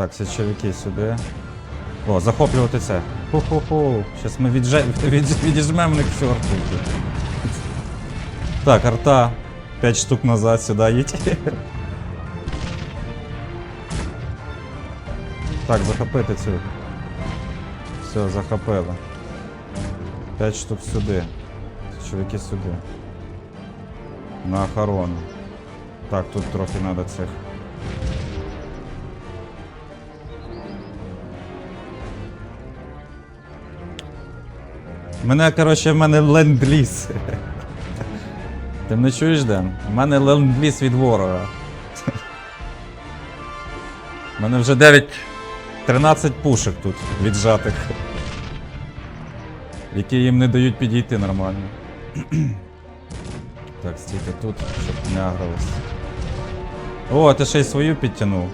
Так, січовики сюди. О, захоплювати це. Ху-ху-ху. Щас ми відже... від... відіжмемо них к чорту. Так, арта. 5 штук назад сюди їдь. Так, захопити цю. Все, захопили. 5 штук сюди. Чоловіки сюди. На охорону. Так, тут трохи треба цих. Мене, коротше, в мене ленд-ліз. Ти не чуєш, Ден? У мене ленд-ліз від ворога. У мене вже 9. 13 пушек тут віджатих. Які їм не дають підійти нормально. Так, стійте тут, щоб не агрились. О, ти ще й свою підтягнув.